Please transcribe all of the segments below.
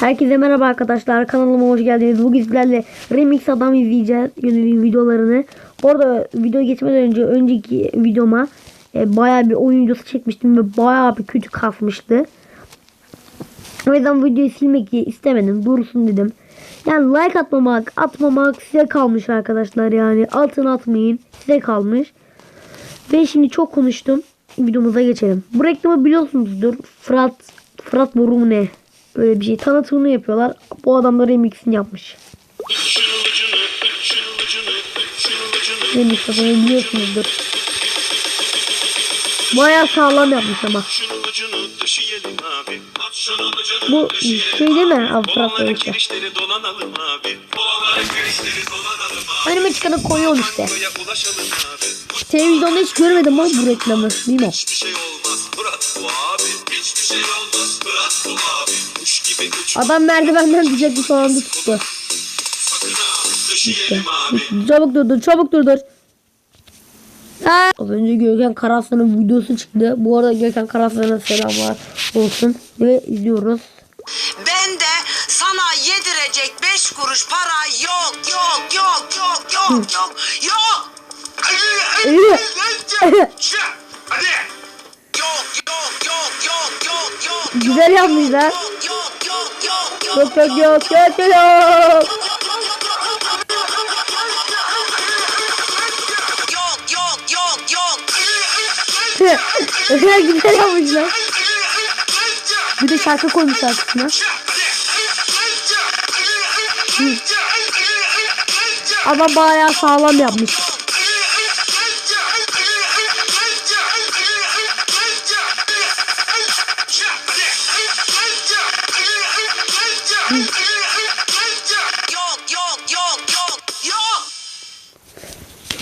Herkese merhaba arkadaşlar. Kanalıma hoş geldiniz. Bugün sizlerle Remix Adam izleyeceğiz. Yönelik videolarını. Orada video geçmeden önce önceki videoma e, bayağı bir oyun videosu çekmiştim ve bayağı bir kötü kasmıştı. O yüzden videoyu silmek istemedim. Dursun dedim. Yani like atmamak, atmamak size kalmış arkadaşlar yani. Atın atmayın. Size kalmış. Ve şimdi çok konuştum. Videomuza geçelim. Bu reklamı biliyorsunuzdur. Fırat Fırat Boru ne? Öyle bir şey. Tanıtımını yapıyorlar. Bu adam da remixini yapmış. Remix adamı biliyorsunuzdur. Bayağı sağlam yapmış ama. Bu şey değil mi? Boru işte. Önüme çıkanı koyuyorum işte. Televizyonda hiç görmedim ama bu reklamı. Değil mi? Hiçbir şey olmaz Fırat bu abi Hiçbir şey olmaz Adam merdivenden diyecek bir da tuttu. abi Çabuk durdur, çabuk durdur. Ha. Az önce Gökhan Karaslan'ın videosu çıktı. Bu arada Gökhan Karaslan'a selamlar olsun. Ve izliyoruz. Ben de sana yedirecek beş kuruş para yok yok yok yok yok yok yok. Hadi. Yok yok yok yok yok yok. Güzel yapmışlar. Yok yok yok yok yok. Güzel yapmışlar. Bir de şarkı koymuşlar kısmına. Adam bayağı sağlam yapmış.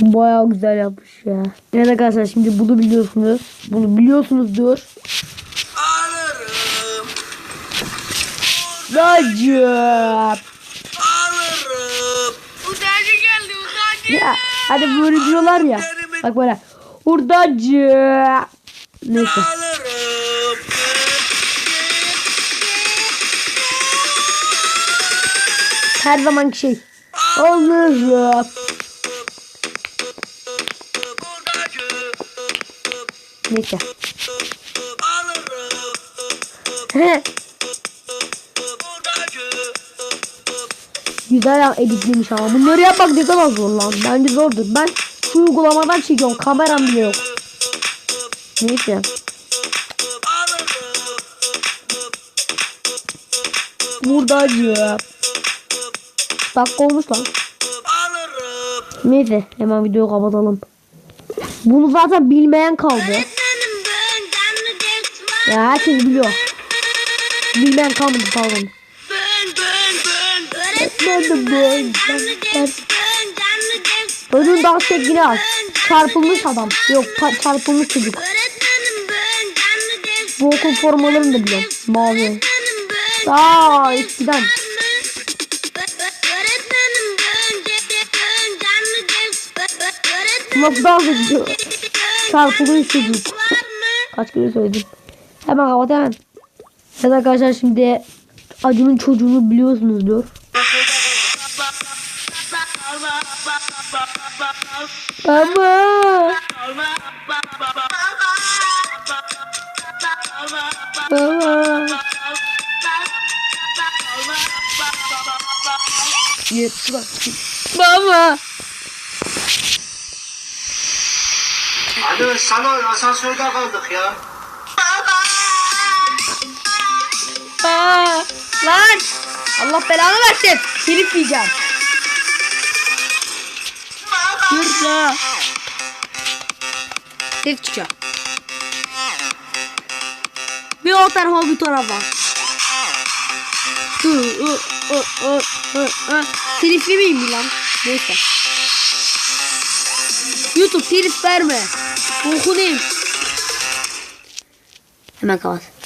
Bayağı güzel yapmış ya. Evet arkadaşlar şimdi bunu biliyorsunuz. Bunu biliyorsunuzdur. Alırım Racip. alırım. Geldi. Ya hadi böyle diyorlar ya. Bak böyle. Hurdacı. Neyse. Her zamanki şey. Alırım. Neyse. Güzel editlemiş ama. Bunları yapmak ne kadar zor lan. Bence zordur. Ben şu uygulamadan çekiyorum. Kameram bile yok. Neyse. Buradacı. Dakika olmuş lan. Neyse hemen videoyu kapatalım. Bunu zaten bilmeyen kaldı. Ya herkes biliyor. Bilmeyen kalmadı pardon. Önün dans şekline az. Çarpılmış adam. Yok çarpılmış çocuk. Bu okul formalarını da biliyorum. Mavi. Aa eskiden. Dans ediyor? Çarpılmış çocuk. Kaç kere söyledim. Hemen kapat hemen. Evet arkadaşlar şimdi Acun'un çocuğunu biliyorsunuzdur. Baba. Baba. Yetti bak. Baba. Alo sana asansörde kaldık ya. Aa, lan. Allah belanı versin. Telif yiyeceğim. Yürü. Telif çıkıyor. Bir o tarafa bir tarafa. Hı, hı, hı, hı, hı, hı. Telif yemeyeyim mi lan? Neyse. YouTube telif verme. Okunayım. Hemen kapat.